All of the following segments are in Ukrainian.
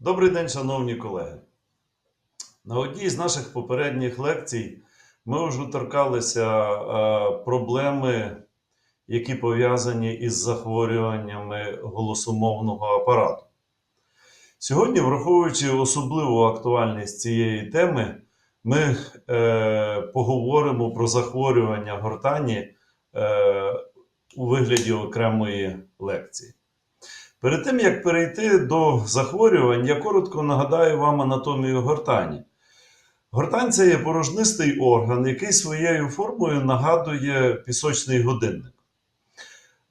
Добрий день, шановні колеги. На одній з наших попередніх лекцій ми вже торкалися е, проблеми, які пов'язані із захворюваннями голосомовного апарату. Сьогодні, враховуючи особливу актуальність цієї теми, ми е, поговоримо про захворювання гортані е, у вигляді окремої лекції. Перед тим як перейти до захворювань, я коротко нагадаю вам анатомію гортані. Гортань це є порожнистий орган, який своєю формою нагадує пісочний годинник.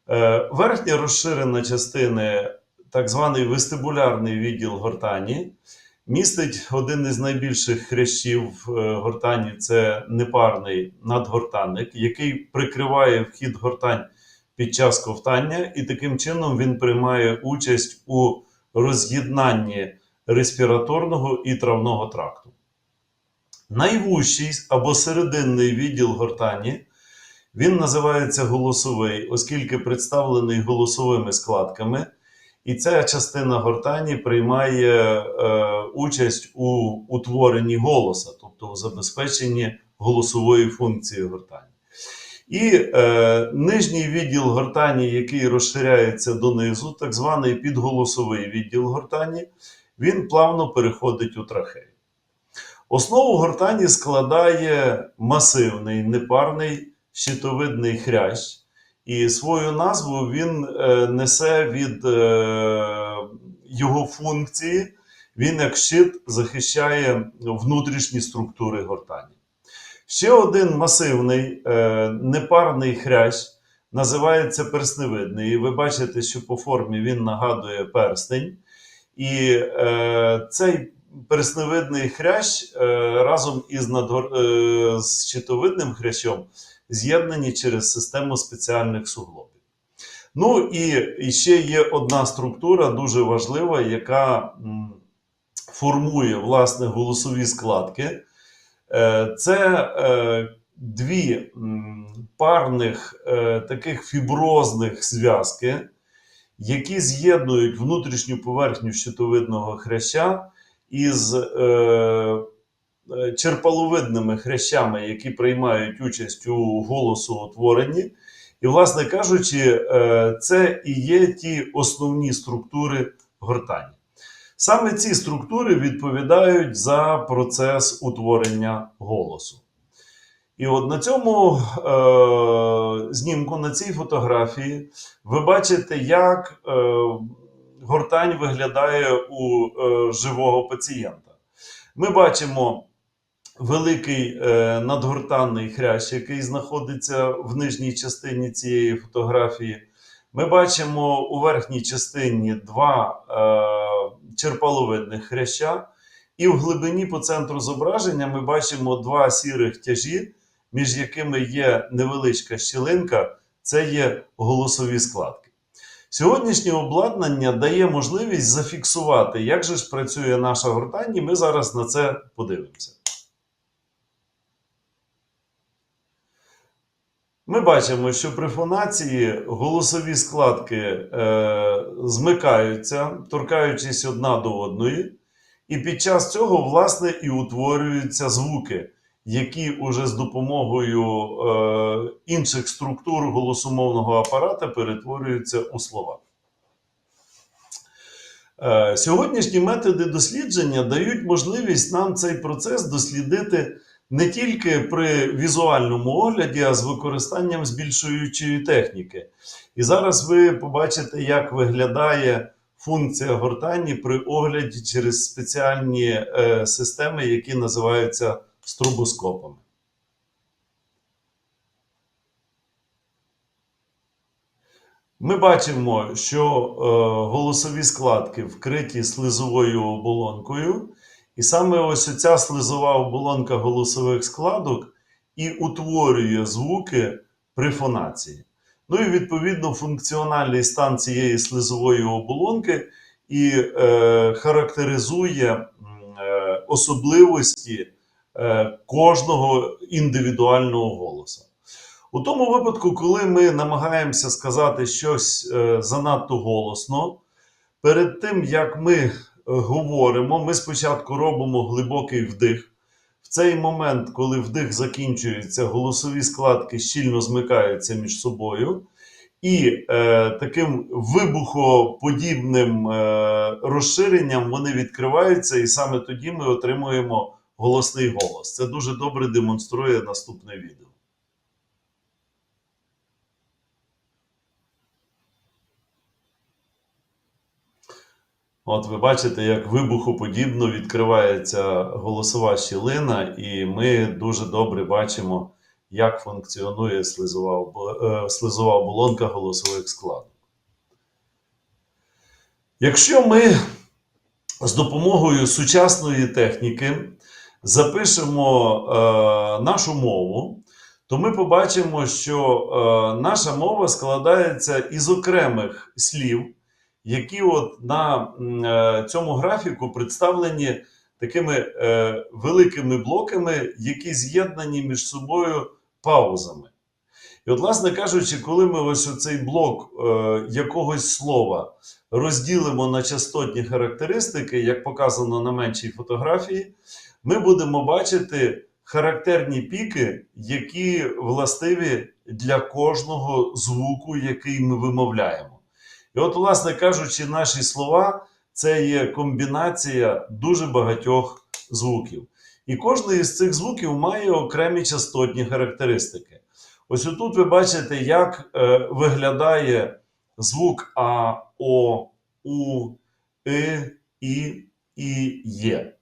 Е, Верхня розширена частина, так званий вестибулярний відділ гортані, містить один із найбільших хрящів е, гортані це непарний надгортанник, який прикриває вхід гортань під час ковтання, і таким чином він приймає участь у роз'єднанні респіраторного і травного тракту. Найвужчий або серединний відділ гортані він називається голосовий, оскільки представлений голосовими складками, і ця частина гортані приймає е, участь у утворенні голоса, тобто у забезпеченні голосової функції гортані. І е, нижній відділ гортані, який розширяється донизу, так званий підголосовий відділ гортані, він плавно переходить у трахею. Основу гортані складає масивний непарний щитовидний хрящ, і свою назву він е, несе від е, його функції. Він, як щит, захищає внутрішні структури гортані. Ще один масивний е, непарний хрящ називається персневидний. І ви бачите, що по формі він нагадує перстень. І е, цей персневидний хрящ е, разом із, надгор... е, з щитовидним хрящом з'єднані через систему спеціальних суглобів. Ну і, і ще є одна структура дуже важлива, яка м, формує власне голосові складки. Е, Це е, дві парних е, таких фіброзних зв'язки, які з'єднують внутрішню поверхню щитовидного хряща із черпаловидними хрящами, які приймають участь у голосоутворенні. І, власне кажучи, це і є ті основні структури гортані. Саме ці структури відповідають за процес утворення голосу. І от на цьому е, знімку, на цій фотографії, ви бачите, як е, гортань виглядає у е, живого пацієнта. Ми бачимо великий е, надгортанний хрящ, який знаходиться в нижній частині цієї фотографії. Ми бачимо у верхній частині два е, черпаловидних хряща, і в глибині по центру зображення ми бачимо два сірих тяжі, між якими є невеличка щілинка, це є голосові складки. Сьогоднішнє обладнання дає можливість зафіксувати, як же ж працює наша гортань, і ми зараз на це подивимося. Ми бачимо, що при фонації голосові складки е, змикаються, торкаючись одна до одної, і під час цього, власне, і утворюються звуки, які уже з допомогою е, інших структур голосомовного апарата перетворюються у слова. Е, сьогоднішні методи дослідження дають можливість нам цей процес дослідити не тільки при візуальному огляді, а з використанням збільшуючої техніки. І зараз ви побачите, як виглядає функція гортані при огляді через спеціальні е, системи, які називаються струбоскопами. Ми бачимо, що е, голосові складки вкриті слизовою оболонкою, і саме ось ця слизова оболонка голосових складок і утворює звуки при фонації. Ну і відповідно функціональний стан цієї слизової оболонки і е, характеризує е, особливості е, кожного індивідуального голосу. У тому випадку, коли ми намагаємося сказати щось е, занадто голосно, перед тим як ми говоримо, ми спочатку робимо глибокий вдих. В цей момент, коли вдих закінчується, голосові складки щільно змикаються між собою, і е, таким вибухоподібним е, розширенням вони відкриваються, і саме тоді ми отримуємо голосний голос. Це дуже добре демонструє наступне відео. От ви бачите, як вибухоподібно відкривається голосова щілина, і ми дуже добре бачимо, як функціонує слизова, е, слизова оболонка голосових складок. Якщо ми з допомогою сучасної техніки запишемо е, нашу мову, то ми побачимо, що е, наша мова складається із окремих слів, які от на е, цьому графіку представлені такими е, великими блоками, які з'єднані між собою паузами. І, от, власне кажучи, коли ми ось оцей блок е, якогось слова розділимо на частотні характеристики, як показано на меншій фотографії, ми будемо бачити характерні піки, які властиві для кожного звуку, який ми вимовляємо. І от, власне кажучи, наші слова це є комбінація дуже багатьох звуків. І кожний із цих звуків має окремі частотні характеристики. Ось отут ви бачите, як е, виглядає звук А, О, У, И, І, І, Є.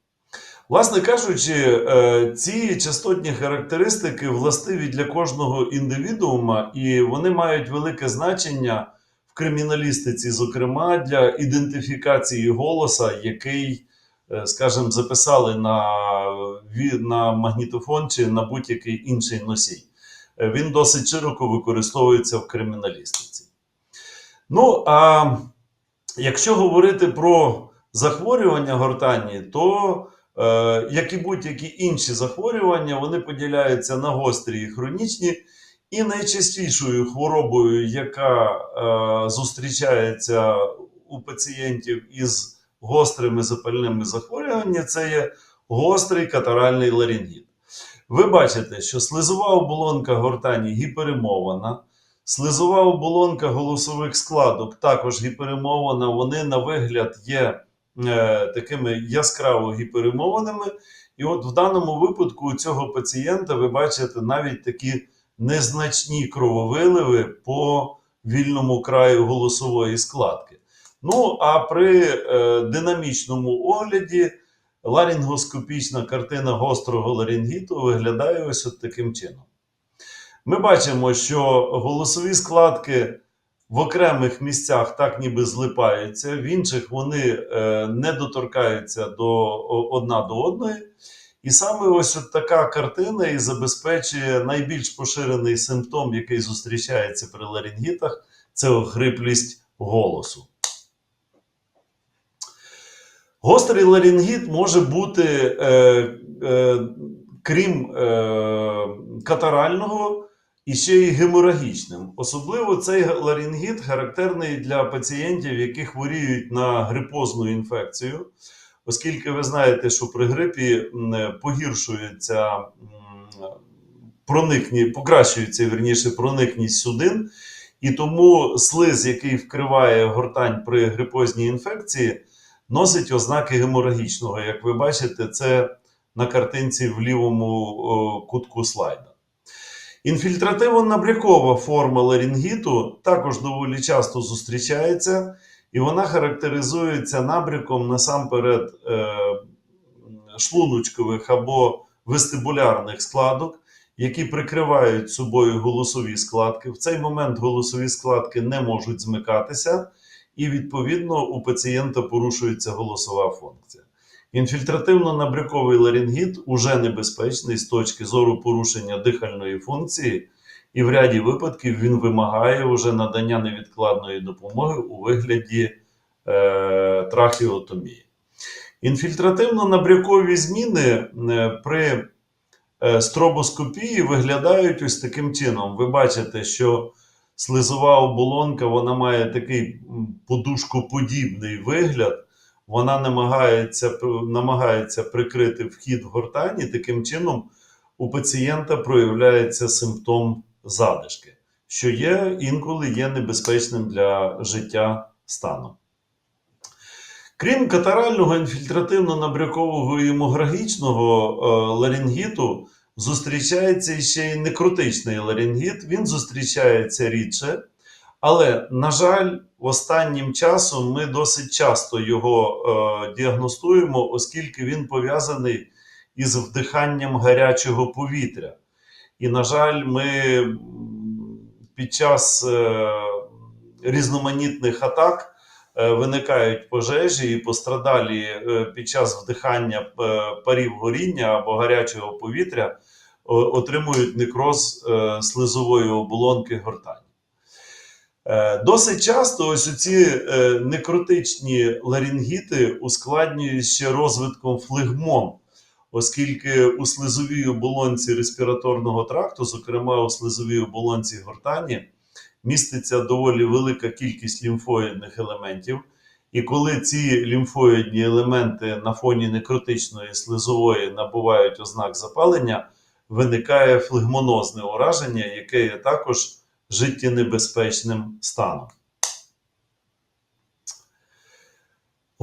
Власне кажучи, е, ці частотні характеристики властиві для кожного індивідуума, і вони мають велике значення в криміналістиці, зокрема для ідентифікації голоса, який, е, скажімо, записали на, на магнітофон чи на будь-який інший носій. Е, Він досить широко використовується в криміналістиці. Ну, а якщо говорити про захворювання гортані, то е, як і будь-які інші захворювання, вони поділяються на гострі і хронічні. І найчастішою хворобою, яка е, зустрічається у пацієнтів із гострими запальними захворюваннями, це є гострий катаральний ларингіт. Ви бачите, що слизова оболонка гортані гіперемована, слизова оболонка голосових складок також гіперемована, вони на вигляд є е, такими яскраво гіперемованими. І от в даному випадку у цього пацієнта ви бачите навіть такі незначні крововиливи по вільному краю голосової складки. Ну, а при е, динамічному огляді ларінгоскопічна картина гострого ларингіту виглядає ось от таким чином. Ми бачимо, що голосові складки в окремих місцях так ніби злипаються, в інших вони е, не доторкаються до одна до одної. І саме ось от така картина і забезпечує найбільш поширений симптом, який зустрічається при ларингітах, це охриплість голосу. Гострий ларингіт може бути, е, е, крім е, катарального, і ще й геморагічним. Особливо цей ларингіт характерний для пацієнтів, які хворіють на грипозну інфекцію, оскільки ви знаєте, що при грипі погіршується м, проникні, покращується вірніше проникність судин, і тому слиз, який вкриває гортань при грипозній інфекції, носить ознаки геморагічного. Як ви бачите, це на картинці в лівому кутку слайда. Інфільтративно-набрякова форма ларингіту також доволі часто зустрічається, і вона характеризується набряком насамперед е, шлуночкових або вестибулярних складок, які прикривають собою голосові складки. В цей момент голосові складки не можуть змикатися, і відповідно у пацієнта порушується голосова функція. Інфільтративно-набряковий ларингіт уже небезпечний з точки зору порушення дихальної функції, і в ряді випадків він вимагає вже надання невідкладної допомоги у вигляді е, трахеотомії. Інфільтративно-набрякові зміни е, при е, стробоскопії виглядають ось таким чином. Ви бачите, що слизова оболонка вона має такий подушкоподібний вигляд. вона намагається, намагається прикрити вхід в гортані. Таким чином, у пацієнта проявляється симптом задишки, що є інколи є небезпечним для життя станом. Крім катарального інфільтративно-набрякового і геморрагічного е, ларингіту, зустрічається ще й некротичний ларингіт. Він зустрічається рідше, але, на жаль, останнім часом ми досить часто його е, діагностуємо, оскільки він пов'язаний із вдиханням гарячого повітря. І, на жаль, ми під час е, різноманітних атак е, виникають пожежі і пострадалі е, під час вдихання парів горіння або гарячого повітря отримують некроз слизової оболонки гортані. Е, Досить часто ось ці некротичні ларінгіти ускладнюють ще розвитком флегмон, оскільки у слизовій оболонці респіраторного тракту, зокрема у слизовій оболонці гортані, міститься доволі велика кількість лімфоїдних елементів. І коли ці лімфоїдні елементи на фоні некротичної слизової набувають ознак запалення, виникає флегмонозне ураження, яке є також життєнебезпечним станом.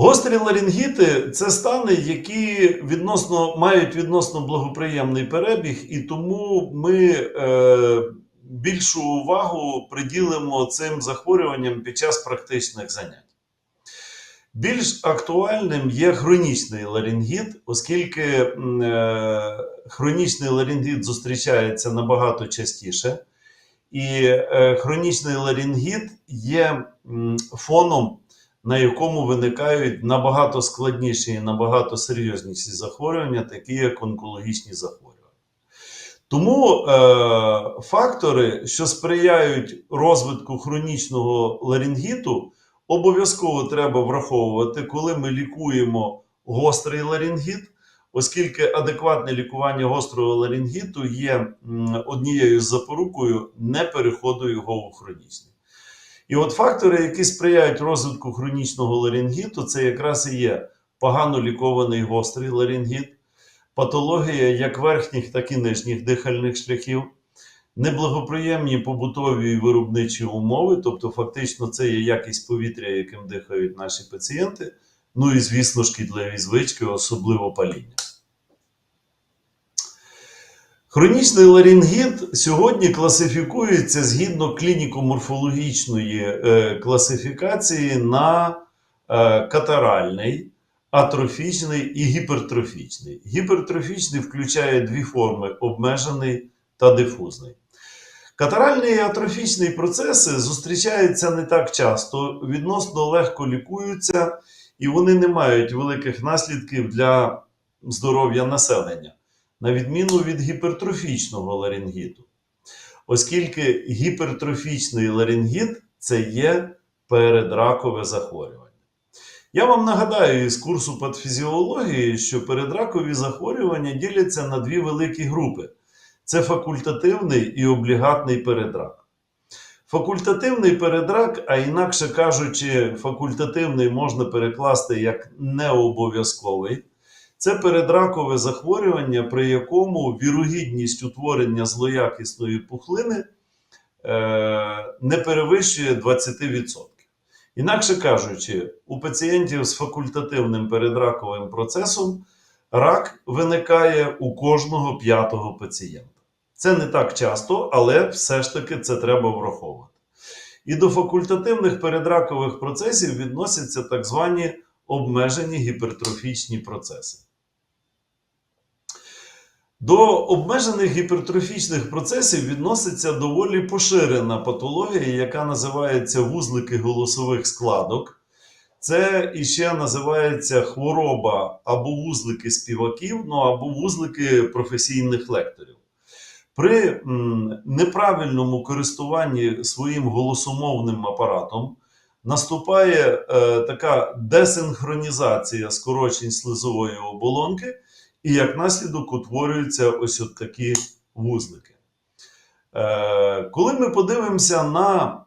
Гострі ларингіти це стани, які відносно, мають відносно благоприємний перебіг, і тому ми е, більшу увагу приділимо цим захворюванням під час практичних занять. Більш актуальним є хронічний ларингіт, оскільки е, хронічний ларингіт зустрічається набагато частіше, і е, хронічний ларингіт є фоном, на якому виникають набагато складніші і набагато серйозніші захворювання, такі як онкологічні захворювання. Тому е, фактори, що сприяють розвитку хронічного ларингіту, обов'язково треба враховувати, коли ми лікуємо гострий ларингіт, оскільки адекватне лікування гострого ларингіту є однією з запорукою непереходу його у хронічний. І от фактори, які сприяють розвитку хронічного ларингіту, це якраз і є погано лікований гострий ларингіт, патологія як верхніх, так і нижніх дихальних шляхів, неблагоприємні побутові і виробничі умови, тобто, фактично, це є якість повітря, яким дихають наші пацієнти. Ну і, звісно, шкідливі звички, особливо паління. Хронічний ларингіт сьогодні класифікується згідно клініко-морфологічної е, класифікації на е, катаральний, атрофічний і гіпертрофічний. Гіпертрофічний включає дві форми: обмежений та дифузний. Катаральний і атрофічний процеси зустрічаються не так часто, відносно легко лікуються, і вони не мають великих наслідків для здоров'я населення, на відміну від гіпертрофічного ларингіту. Оскільки гіпертрофічний ларингіт це є передракове захворювання. Я вам нагадаю із курсу патофізіології, що передракові захворювання діляться на дві великі групи: це факультативний і облігатний передрак. Факультативний передрак, а інакше кажучи, факультативний можна перекласти як необов'язковий. Це передракове захворювання, при якому вірогідність утворення злоякісної пухлини е, не перевищує 20%. Інакше кажучи, у пацієнтів з факультативним передраковим процесом рак виникає у кожного п'ятого пацієнта. Це не так часто, але все ж таки це треба враховувати. І до факультативних передракових процесів відносяться так звані обмежені гіпертрофічні процеси. До обмежених гіпертрофічних процесів відноситься доволі поширена патологія, яка називається вузлики голосових складок. Це іще називається хвороба або вузлики співаків, ну або вузлики професійних лекторів. При неправильному користуванні своїм голосомовним апаратом наступає е, така десинхронізація скорочень слизової оболонки, і як наслідок утворюються ось от такі вузлики. Е, коли ми подивимося на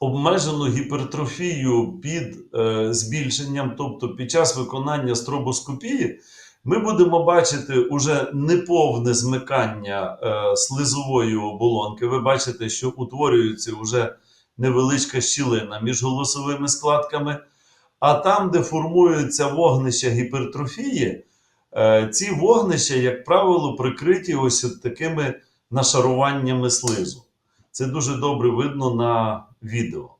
обмежену гіпертрофію під е, збільшенням, тобто під час виконання стробоскопії, ми будемо бачити уже неповне змикання е, слизової оболонки. Ви бачите, що утворюється вже невеличка щілина між голосовими складками. А там, де формуються вогнища гіпертрофії, ці вогнища, як правило, прикриті ось такими нашаруваннями слизу. Це дуже добре видно на відео.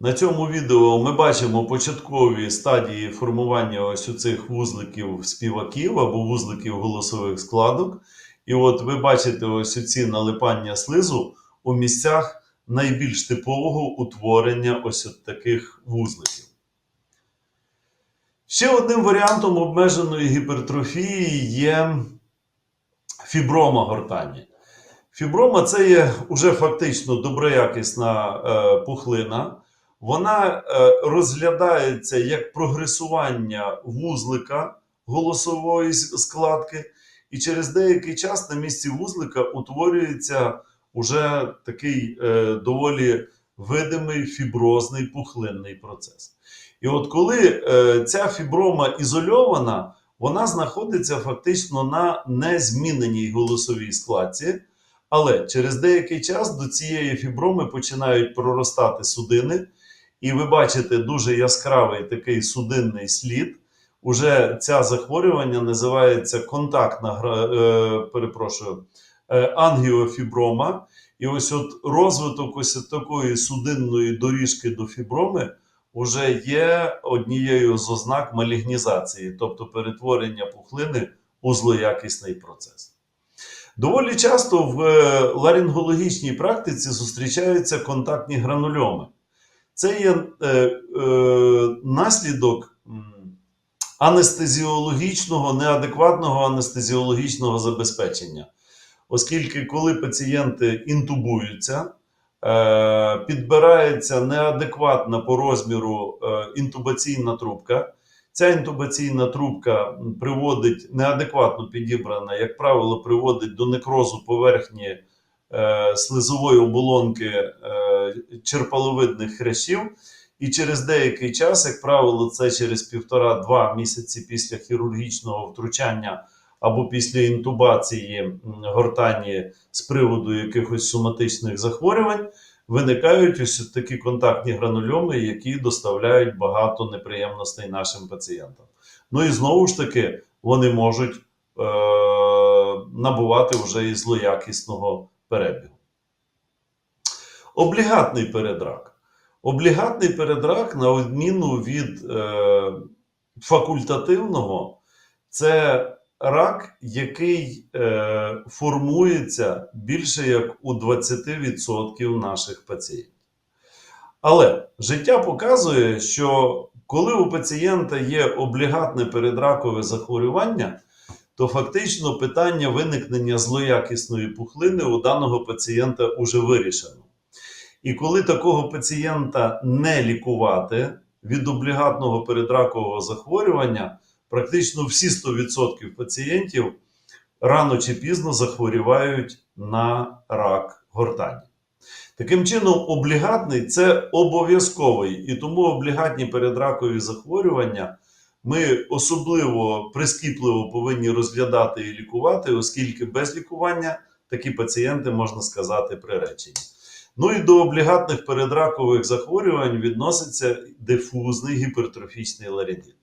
На цьому відео ми бачимо початкові стадії формування ось у цих вузликів співаків або вузликів голосових складок. І от ви бачите ось ці налипання слизу у місцях найбільш типового утворення ось от таких вузликів. Ще одним варіантом обмеженої гіпертрофії є фіброма гортані. Фіброма це є вже фактично доброякісна е, пухлина. Вона е, розглядається як прогресування вузлика голосової складки, і через деякий час на місці вузлика утворюється уже такий е, доволі видимий фіброзний пухлинний процес. І от коли е, ця фіброма ізольована, вона знаходиться фактично на незміненій голосовій складці, але через деякий час до цієї фіброми починають проростати судини, і ви бачите дуже яскравий такий судинний слід. Уже ця захворювання називається контактна е, перепрошую, ангіофіброма. І ось от розвиток ось такої судинної доріжки до фіброми вже є однією з ознак малігнізації, тобто перетворення пухлини у злоякісний процес. Доволі часто в е, ларингологічній практиці зустрічаються контактні гранульоми. Це є е, е, наслідок анестезіологічного, неадекватного анестезіологічного забезпечення. Оскільки, коли пацієнти інтубуються, е, підбирається неадекватна по розміру е, інтубаційна трубка. Ця інтубаційна трубка приводить неадекватно підібрана, як правило, приводить до некрозу поверхні е, слизової оболонки черпаловидних хрящів. І через деякий час, як правило, це через півтора-два місяці після хірургічного втручання або після інтубації гортані з приводу якихось соматичних захворювань, виникають ось такі контактні гранульоми, які доставляють багато неприємностей нашим пацієнтам. Ну і знову ж таки, вони можуть е- набувати вже і злоякісного перебігу. Облігатний передрак. Облігатний передрак, на відміну від е, факультативного, це рак, який е, формується більше як у 20% наших пацієнтів. Але життя показує, що коли у пацієнта є облігатне передракове захворювання, то фактично питання виникнення злоякісної пухлини у даного пацієнта вже вирішено. І коли такого пацієнта не лікувати від облігатного передракового захворювання, практично всі 100% пацієнтів рано чи пізно захворівають на рак гортані. Таким чином, облігатний це обов'язковий, і тому облігатні передракові захворювання ми особливо прискіпливо повинні розглядати і лікувати, оскільки без лікування такі пацієнти, можна сказати, приречені. Ну і до облігатних передракових захворювань відноситься дифузний гіпертрофічний ларінгіт.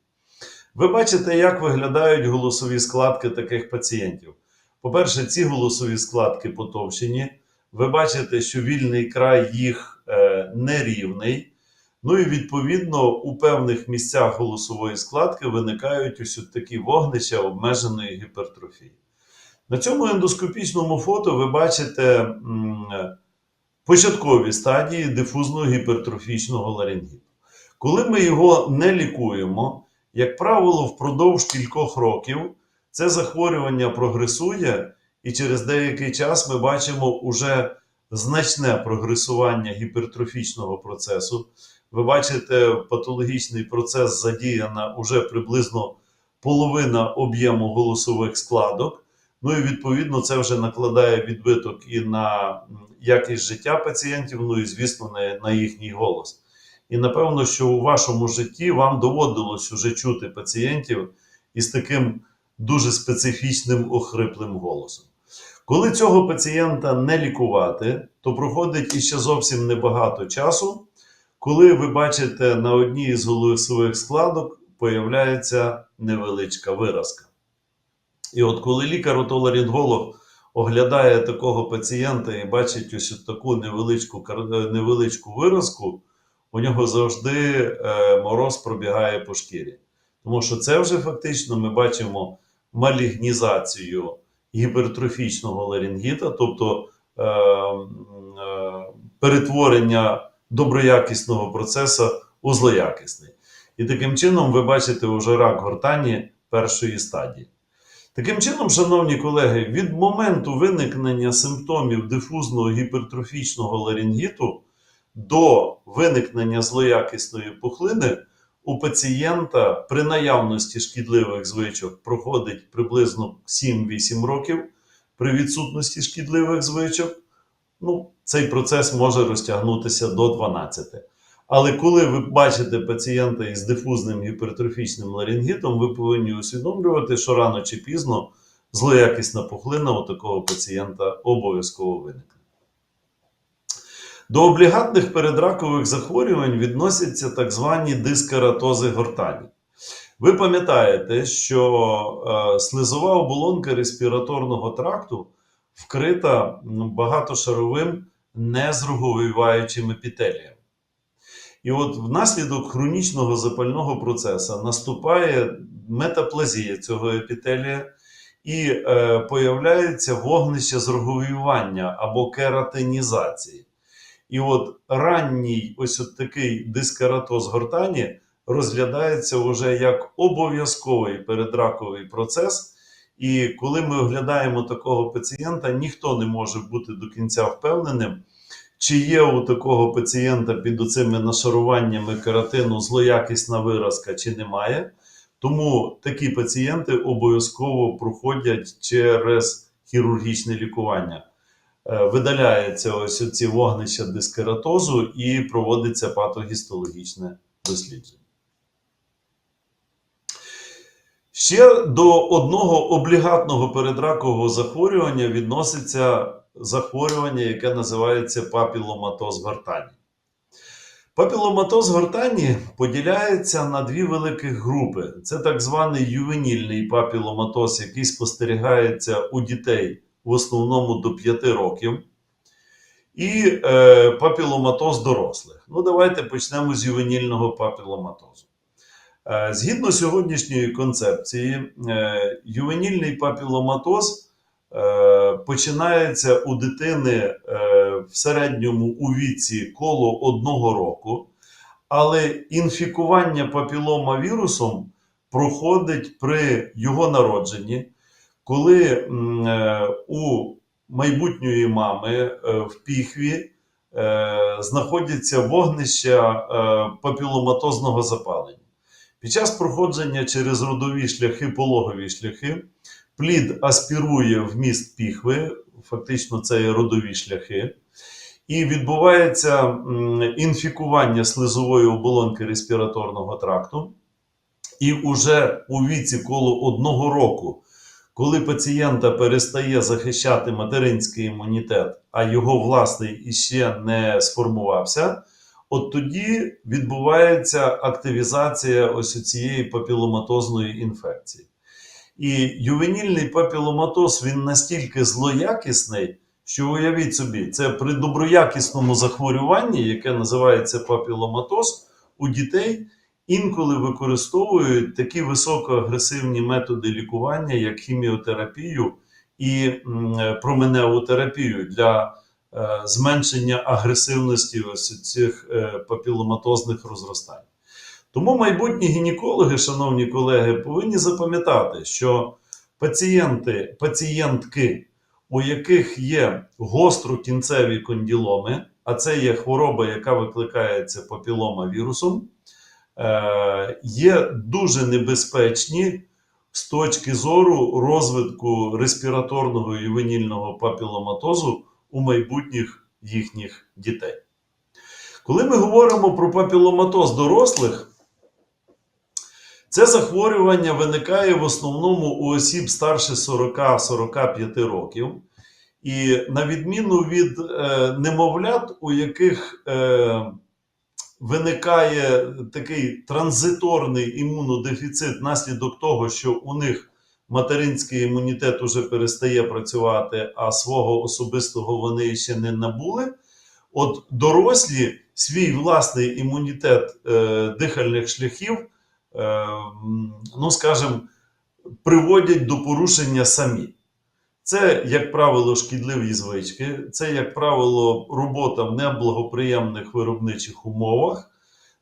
Ви бачите, як виглядають голосові складки таких пацієнтів. По-перше, ці голосові складки потовщені. Ви бачите, що вільний край їх е, нерівний. Ну і відповідно у певних місцях голосової складки виникають ось такі вогнища обмеженої гіпертрофії. На цьому ендоскопічному фото ви бачите м, початкові стадії дифузного гіпертрофічного ларингіту. Коли ми його не лікуємо, як правило, впродовж кількох років це захворювання прогресує, і через деякий час ми бачимо уже значне прогресування гіпертрофічного процесу. Ви бачите, патологічний процес задіяна уже приблизно половина об'єму голосових складок. Ну і відповідно це вже накладає відбиток і на якість життя пацієнтів, ну і звісно, на, їхній голос. І напевно, що у вашому житті вам доводилось уже чути пацієнтів із таким дуже специфічним охриплим голосом. Коли цього пацієнта не лікувати, то проходить іще зовсім небагато часу, коли ви бачите на одній із голосових складок появляється невеличка виразка. І от коли лікар-отоларинголог оглядає такого пацієнта і бачить ось таку невеличку, е, невеличку виразку, у нього завжди е, мороз пробігає по шкірі. Тому що це вже фактично ми бачимо малігнізацію гіпертрофічного ларингіта, тобто е, е, перетворення доброякісного процесу у злоякісний. І таким чином ви бачите вже рак гортані першої стадії. Таким чином, шановні колеги, від моменту виникнення симптомів дифузного гіпертрофічного ларингіту до виникнення злоякісної пухлини у пацієнта при наявності шкідливих звичок проходить приблизно 7-8 років. При відсутності шкідливих звичок ну, цей процес може розтягнутися до 12. Але коли ви бачите пацієнта із дифузним гіпертрофічним ларингітом, ви повинні усвідомлювати, що рано чи пізно злоякісна пухлина у такого пацієнта обов'язково виникне. До облігатних передракових захворювань відносяться так звані дискератози гортані. Ви пам'ятаєте, що е, слизова оболонка респіраторного тракту вкрита багатошаровим незруговіваючим епітелієм. І от внаслідок хронічного запального процесу наступає метаплазія цього епітелія і е, появляється вогнище зруговівання або кератинізації. І от ранній ось от такий дискератоз гортані розглядається вже як обов'язковий передраковий процес. І коли ми оглядаємо такого пацієнта, ніхто не може бути до кінця впевненим, чи є у такого пацієнта під оцими нашаруваннями кератину злоякісна виразка, чи немає. Тому такі пацієнти обов'язково проходять через хірургічне лікування. Е, Видаляється ось ці вогнища дискератозу і проводиться патогістологічне дослідження. Ще до одного облігатного передракового захворювання відноситься захворювання, яке називається папіломатоз гортані. Папіломатоз гортані поділяється на дві великих групи. Це так званий ювенільний папіломатоз, який спостерігається у дітей в основному до 5 років, і е, папіломатоз дорослих. Ну, давайте почнемо з ювенільного папіломатозу. Е, Згідно сьогоднішньої концепції, е, ювенільний папіломатоз е, починається у дитини е, в середньому у віці коло одного року, але інфікування папіломавірусом проходить при його народженні, коли е, у майбутньої мами е, в піхві е, знаходяться вогнища папіломатозного запалення. Під час проходження через родові шляхи, пологові шляхи, плід аспірує в міст піхви, фактично це є родові шляхи, і відбувається інфікування слизової оболонки респіраторного тракту. І уже у віці коло одного року, коли пацієнта перестає захищати материнський імунітет, а його власний іще не сформувався, от тоді відбувається активізація ось цієї папіломатозної інфекції. І ювенільний папіломатоз він настільки злоякісний, що уявіть собі, це при доброякісному захворюванні, яке називається папіломатоз, у дітей інколи використовують такі високоагресивні методи лікування, як хіміотерапію і променеву терапію для е, зменшення агресивності ось цих е, папіломатозних розростань. Тому майбутні гінекологи, шановні колеги, повинні запам'ятати, що пацієнти, пацієнтки, у яких є гострокінцеві конділоми, а це є хвороба, яка викликається папіломавірусом, е, є дуже небезпечні з точки зору розвитку респіраторного і венільного папіломатозу у майбутніх їхніх дітей. Коли ми говоримо про папіломатоз дорослих, це захворювання виникає в основному у осіб старше 40-45 років. І на відміну від е, немовлят, у яких е, виникає такий транзиторний імунодефіцит внаслідок того, що у них материнський імунітет уже перестає працювати, а свого особистого вони ще не набули. От дорослі свій власний імунітет е, дихальних шляхів, е, ну скажімо, приводять до порушення самі. Це, як правило, шкідливі звички, це, як правило, робота в неблагоприємних виробничих умовах,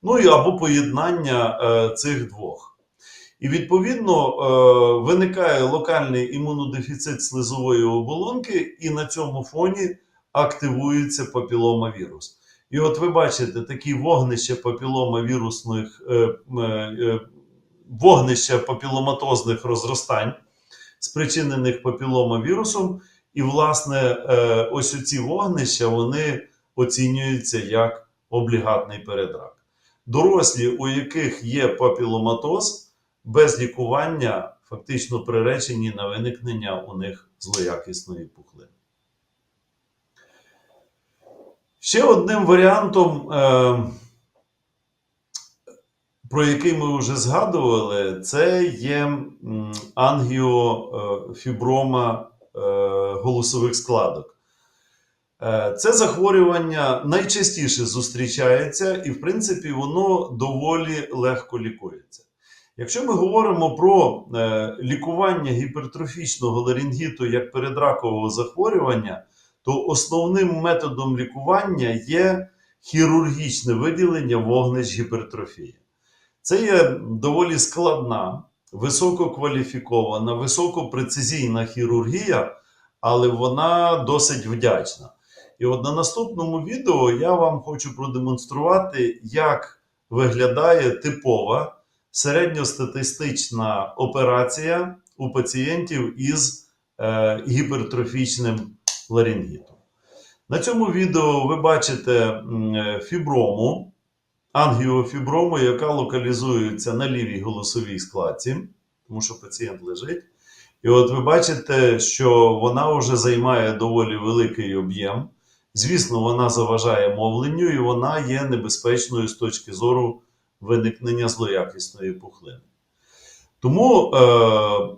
ну і або поєднання е, цих двох. І відповідно е, виникає локальний імунодефіцит слизової оболонки, і на цьому фоні активується папіломавірус. І от ви бачите такі вогнища папіломавірусних, е, е, е, вогнища папіломатозних розростань спричинених папіломавірусом. І, власне, е, ось ці вогнища вони оцінюються як облігатний передрак. Дорослі, у яких є папіломатоз, без лікування фактично приречені на виникнення у них злоякісної пухлини. Ще одним варіантом, е, про який ми вже згадували, це є ангіофіброма е, голосових складок. Е, Це захворювання найчастіше зустрічається, і, в принципі, воно доволі легко лікується. Якщо ми говоримо про е, лікування гіпертрофічного ларингіту як передракового захворювання, то основним методом лікування є хірургічне виділення вогнищ гіпертрофії. Це є доволі складна, висококваліфікована, високопрецизійна хірургія, але вона досить вдячна. І от на наступному відео я вам хочу продемонструвати, як виглядає типова середньостатистична операція у пацієнтів із е, гіпертрофічним ларингітом. На цьому відео ви бачите е, фіброму, ангіофіброму, яка локалізується на лівій голосовій складці, тому що пацієнт лежить. І от ви бачите, що вона вже займає доволі великий об'єм. Звісно, вона заважає мовленню, і вона є небезпечною з точки зору виникнення злоякісної пухлини. Тому е,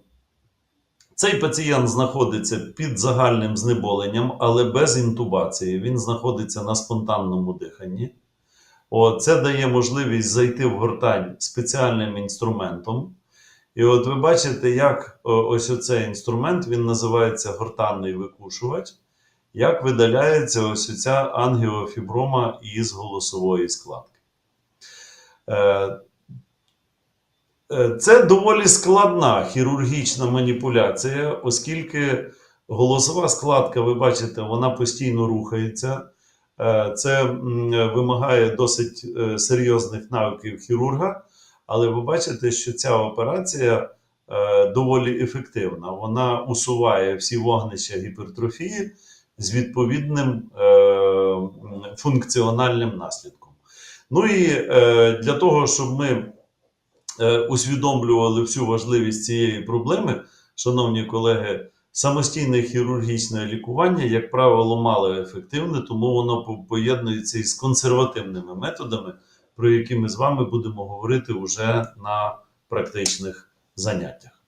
цей пацієнт знаходиться під загальним знеболенням, але без інтубації. Він знаходиться на спонтанному диханні. О, це дає можливість зайти в гортань спеціальним інструментом. І от ви бачите, як ось оцей інструмент, він називається гортанний викушувач, як видаляється ось оця ангіофіброма із голосової складки. Е, е, Це доволі складна хірургічна маніпуляція, оскільки голосова складка, ви бачите, вона постійно рухається. Е, Це вимагає досить е, серйозних навиків хірурга, але ви бачите, що ця операція е, доволі ефективна. Вона усуває всі вогнища гіпертрофії з відповідним функціональним наслідком. Ну і для того, щоб ми усвідомлювали всю важливість цієї проблеми, шановні колеги, самостійне хірургічне лікування, як правило, мало ефективне, тому воно по- поєднується із консервативними методами, про які ми з вами будемо говорити вже на практичних заняттях.